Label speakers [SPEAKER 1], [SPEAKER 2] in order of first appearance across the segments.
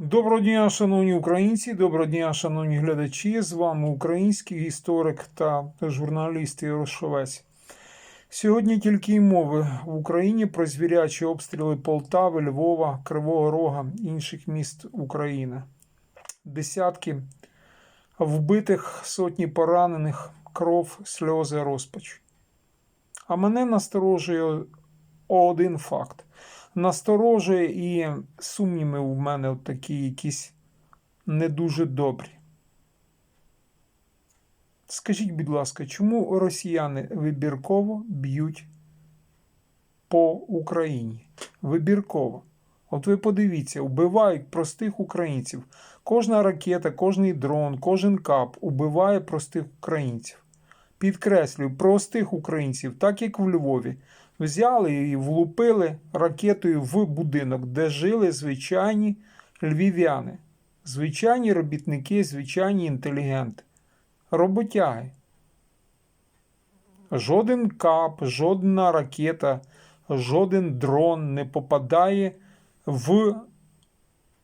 [SPEAKER 1] Доброго дня, шановні українці, доброго дня, шановні глядачі. З вами український історик та журналіст Ярошовець. Сьогодні тільки й мови в Україні про звірячі обстріли Полтави, Львова, Кривого Рога, інших міст України. Десятки вбитих, сотні поранених, кров, сльози, розпач. А мене насторожує один факт насторожує і сумніви в мене такі якісь не дуже добрі. Скажіть, будь ласка, чому росіяни вибірково б'ють по Україні? Вибірково. От ви подивіться, вбивають простих українців. Кожна ракета, кожний дрон, кожен кап убиває простих українців. Підкреслюю, простих українців, так як в Львові. Взяли і влупили ракетою в будинок, де жили звичайні львів'яни, звичайні робітники, звичайні інтелігенти, роботяги. Жоден кап, жодна ракета, жоден дрон не попадає в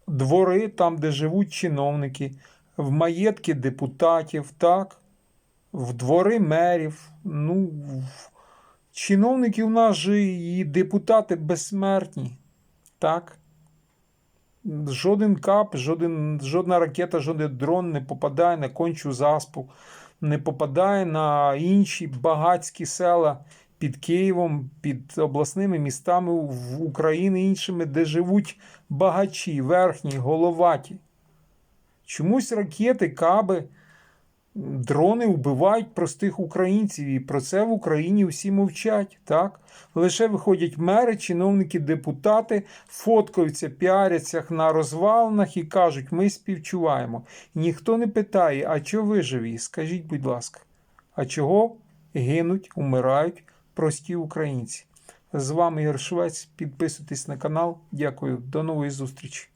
[SPEAKER 1] двори, там, де живуть чиновники, в маєтки депутатів, так, в двори мерів. ну, в... Чиновники у нас же і депутати безсмертні. Так? Жоден кап, жоден, жодна ракета, жоден дрон не попадає на кончу заспу, не попадає на інші багатські села під Києвом, під обласними містами в Україні іншими, де живуть багачі, верхні, головаті. Чомусь ракети, каби. Дрони вбивають простих українців, і про це в Україні всі мовчать. так? Лише виходять мери, чиновники, депутати, фоткаються, піаряться на розвалинах і кажуть, ми співчуваємо. Ніхто не питає, а чого ви живі? Скажіть, будь ласка, а чого гинуть, умирають прості українці? З вами Ігор Швець. Підписуйтесь на канал. Дякую, до нової зустрічі.